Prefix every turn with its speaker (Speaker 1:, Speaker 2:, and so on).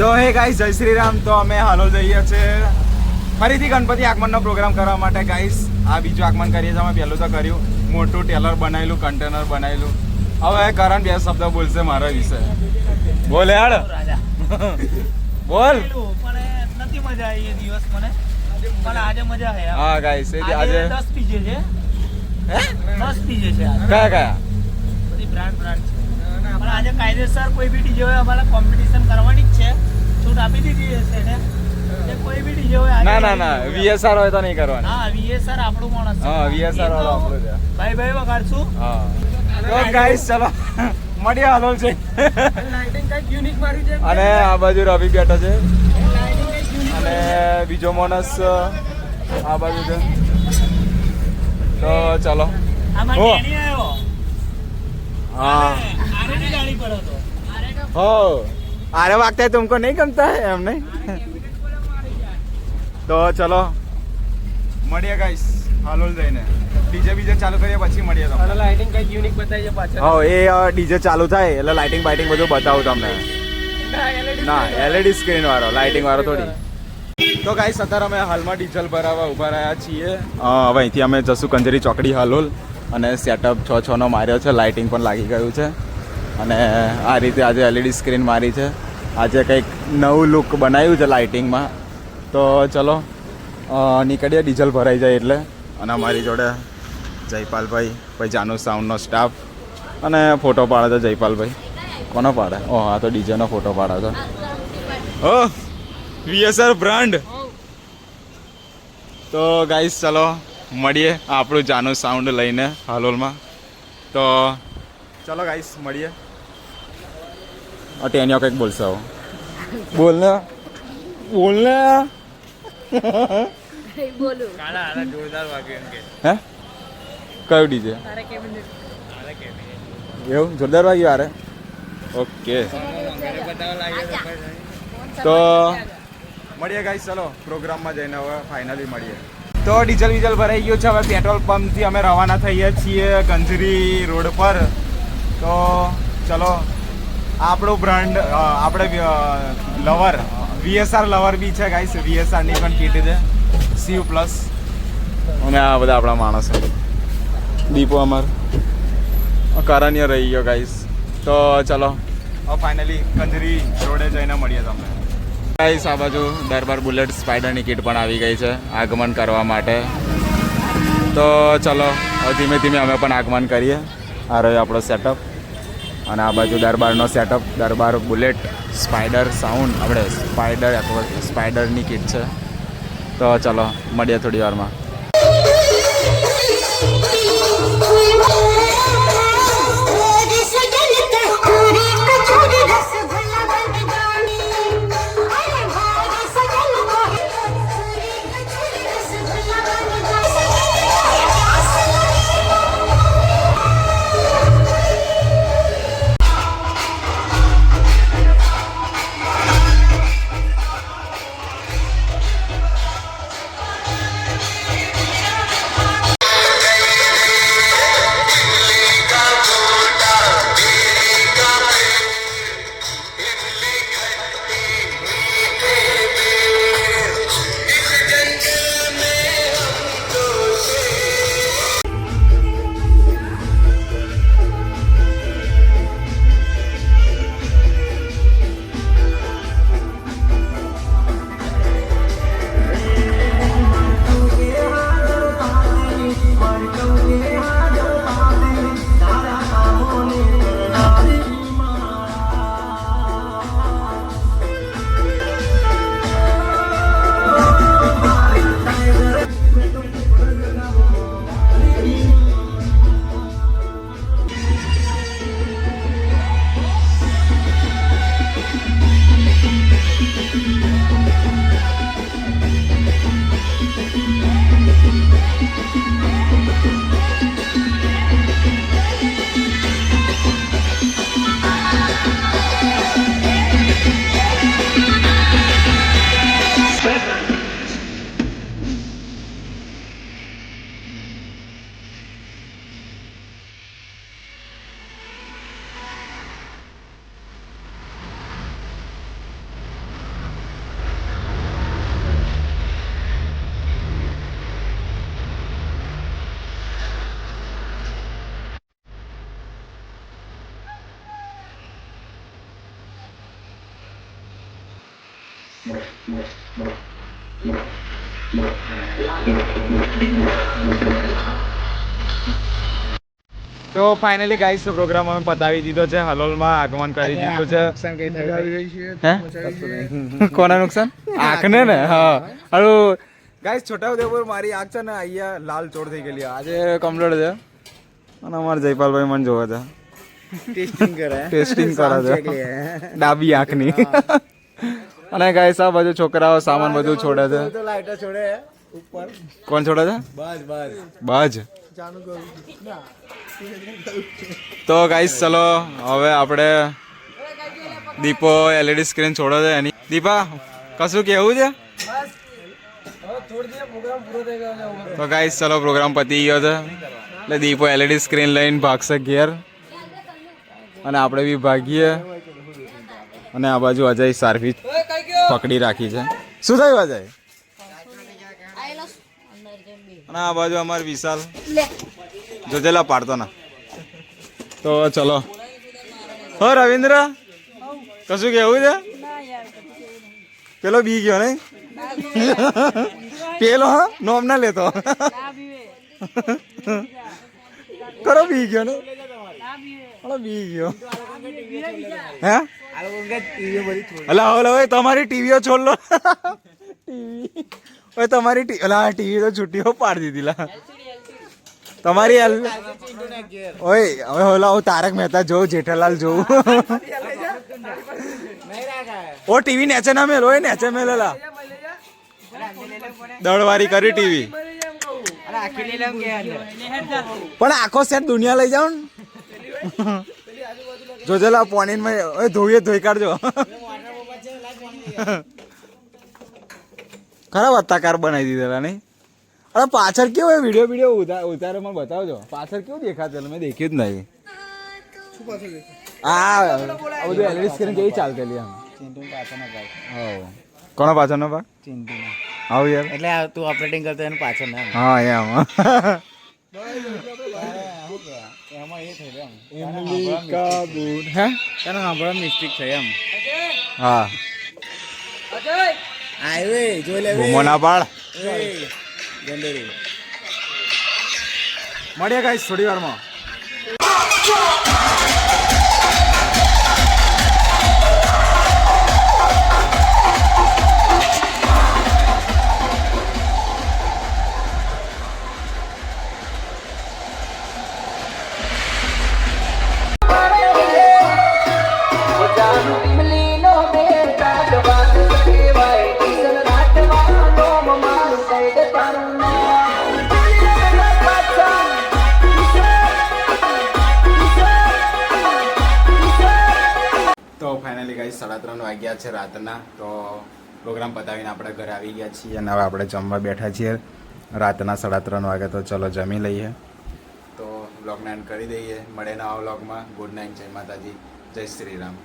Speaker 1: તો હે ગાઈસ જય શ્રી રામ. તો અમે હાલો જઈએ છીએ. ફરીથી ગણપતિ આગમનનો પ્રોગ્રામ કરવા માટે ગાઈસ આ બીજું આગમન કરીએ છીએ. અમે પહેલું તો કર્યું મોટું ટેલર બનાવેલું કન્ટેનર બનાવેલું. હવે કરણ બે શબ્દ બોલશે મારા વિશે. બોલ યાર બોલ.
Speaker 2: નથી મજા આવી એ દિવસ મને પણ આજે મજા છે
Speaker 1: હા ગાઈસ
Speaker 2: આજે
Speaker 1: આજે
Speaker 2: દસ પીજે છે.
Speaker 1: હે?
Speaker 2: 10 પીજે છે
Speaker 1: કયા કયા?
Speaker 2: બધી બ્રાન્ડ બ્રાન્ડ છે. પણ આજે કાયદેસર કોઈ બી ડીજે હોય અમારે કોમ્પિટિશન કરવાની જ છે. છૂટ આપી દીધી હશે ને?
Speaker 1: વીએસઆર હોય તો નહીં કરવાની.
Speaker 2: હા વીએસઆર આપણું માણસ
Speaker 1: હા, VSR વાળો આપણો છે.
Speaker 2: ભાઈ ભાઈ વગાડશું.
Speaker 1: હા. તો ગાઈસ ચલો. મળીએ હાલો છે અને આ બાજુ રવિ બેઠો છે. અને બીજો માણસ આ બાજુ છે. તો ચલો. હો. હા.
Speaker 2: આરેની ગાડી પર હતો
Speaker 1: હો અરે વાગતા है तुमको नहीं गमता है એમ નહીં તો ચલો મળીએ ગાઈસ હાલોલ જઈને ડીજે બીજે ચાલુ કરીએ પછી મળીએ તમને
Speaker 2: લાઇટિંગ કઈક યુનિક બતાવી છે પાછળ
Speaker 1: હા એ ડીજે ચાલુ થાય એટલે લાઇટિંગ બાઇટિંગ બધું બતાવું તમને ના એલઈડી સ્ક્રીન વાળો લાઇટિંગ વાળો થોડી તો ગાઈસ અત્યારે અમે હાલમાં ડીઝલ ભરાવા ઊભા રહ્યા છીએ અ, હવે અહીંથી અમે જશું કંજરી ચોકડી હાલોલ અને સેટઅપ છ છ નો માર્યો છે લાઇટિંગ પણ લાગી ગયું છે અને આ રીતે આજે એલઈડી સ્ક્રીન મારી છે આજે કંઈક નવું લુક બનાવ્યું છે લાઇટિંગમાં તો ચલો નીકળીએ, ડીઝલ ભરાઈ જાય એટલે. અને અમારી જોડે જયપાલભાઈ, પછી જાનુ સાઉન્ડનો સ્ટાફ અને ફોટો પાડે છે જયપાલભાઈ. કોનો પાડે? ઓહ આ તો ડીજેનો ફોટો પાડે છે. ઓ વીએસઆર બ્રાન્ડ તો ગાઈસ ચલો, મળીએ આપણું જાનુ સાઉન્ડ લઈને હાલોલમાં. તો ચલો ગાઈસ મળીએ. આ ટેનિયો કંઈક બોલશો બોલ ને બોલ ને
Speaker 3: બોલું
Speaker 2: કાલા હાલા જોરદાર વાગ્યું એમ કે
Speaker 1: હે કયું ડીજે એવું જોરદાર વાગ્યું યાર ઓકે
Speaker 2: તો
Speaker 1: મળીએ ગાઈસ ચલો. પ્રોગ્રામમાં જઈને હવે ફાઇનલી મળીએ. તો ડીઝલ વીઝલ ભરાઈ ગયું છે. હવે પેટ્રોલ પંપથી અમે રવાના થઈએ છીએ કંજરી રોડ પર. તો ચલો આપણું બ્રાન્ડ આપણે લવર વીએસઆર લવર બી છે ગાઈસ વીએસઆરની પણ કીટ છે. સીયુ પ્લસ અને આ બધા આપણા માણસો દીપો અમર. કરણ્ય રહી ગયો ગાઈસ તો ચલો. ફાઇનલી કંજરી રોડે જઈને મળીએ તમને. ગાઈસ આ બાજુ દરબાર બુલેટ સ્પાઈડરની કીટ પણ આવી ગઈ છે આગમન કરવા માટે. તો ચલો ધીમે ધીમે અમે પણ આગમન કરીએ. આ રહ્યો આપણો સેટઅપ અને આ બાજુ દરબારનો સેટઅપ દરબાર બુલેટ સ્પાઈડર સાઉન્ડ આપણે સ્પાઈડર અથવા સ્પાઈડરની કીટ છે. તો ચલો, મળીએ થોડી વારમાં. તો ફાઇનલી ગાઈસ પ્રોગ્રામ અમે પતાવી દીધો છે હલોલમાં આગમન કરી દીધું છે. કોના નુકસાન? આંખને ને? હા. હલો. ગાઈસ છોટાઉદેપુર મારી આંખ છે ને અહીંયા લાલ ચોર થઈ ગયેલી આજે કમ્પ્લીટ છે. અને અમારા જયપાલભાઈ મને જોવા છે.
Speaker 3: ટેસ્ટિંગ કરે
Speaker 1: ટેસ્ટિંગ કરે છે. ડાબી આંખની. અને ગાઈસ આ બધું છોકરાઓ સામાન બધું છોડે છે.
Speaker 3: તો છોડે ઉપર.
Speaker 1: કોણ છોડે છે?
Speaker 3: બસ બસ
Speaker 1: બાજ.
Speaker 3: કરું ના.
Speaker 1: તો ગાઈસ ચલો હવે આપણે દીપો એલઈડી સ્ક્રીન છોડો છે એની. દીપા કશું કેવું છે? તો ગાઈસ ચલો પ્રોગ્રામ પતી ગયો છે. એટલે દીપો એલઈડી સ્ક્રીન લઈને ભાગશે ઘેર. અને આપણે બી ભાગીએ. અને આ બાજુ અજય સારફી પકડી રાખી છે. શું થયું અજય અને આ બાજુ અમારે વિશાલ. જોજેલા પાડતો ના. તો ચલો. હો રવિન્દ્ર. કશું કેવું છે? પેલો બી ગયો નહીં? પેલો હા નોમ ના લેતો. કરો બી ગયો ને? બી ગયો. હે?
Speaker 3: ટીવી
Speaker 1: અલા ઓલા ઓય તમારી ટીવીઓ છોડ લો ટીવી. હવે તમારી ટી અલા ટીવી તો છૂટીઓ પાડી દીધી લા. તમારી એલ ઓય હવે ઓલા તારક મહેતા જો જેઠાલાલ જોઉં. ઓ ટીવી નેચે ના મેલ ઓય નેચે મેલેલા દળવારી કરી ટીવી. પણ આખો સેટ દુનિયા લઈ જાવ ને. જોજેલા પોણીનમાં ઓય ધોઈએ ધોઈ કાઢજો. ખરાબ અત્તાકાર બનાવી દીધેલા નહીં? અરે પાછળ કેવો હોય વીડિયો વીડિયો ઉતાર મને બતાવજો. પાછળ કેવું દેખાતું મેં દેખ્યું જ નહીં. આ બધું એલઈડી સ્ક્રીન કેવી ચાલતેલી આમ કોનો પાછળનો ભાગ? આવ યાર.
Speaker 3: એટલે તું ઓપરેટિંગ કરતો એનું પાછળ
Speaker 1: હા એમ.
Speaker 3: એમાં એ થઈ એમ.
Speaker 1: ઇમલી કાબૂન હે?
Speaker 3: તને સાંભળવા મિસ્ટેક થઈ એમ.
Speaker 1: હા.
Speaker 3: આયવે જોઈ લે
Speaker 1: બૂમો ના પાડ.
Speaker 3: ગંડેરી.
Speaker 1: મળીએ ગાઈસ થોડી વારમાં. તો ફાઇનલી ગાઈ સાડા ત્રણ વાગ્યા છે રાતના. તો પ્રોગ્રામ પતાવીને આપણે ઘરે આવી ગયા છીએ અને હવે આપણે જમવા બેઠા છીએ. રાતના સાડા ત્રણ વાગે તો ચલો જમી લઈએ. તો બ્લોગને એન્ડ કરી દઈએ. મળે નવા બ્લોગમાં ગુડ નાઇટ જય માતાજી. જય શ્રી રામ.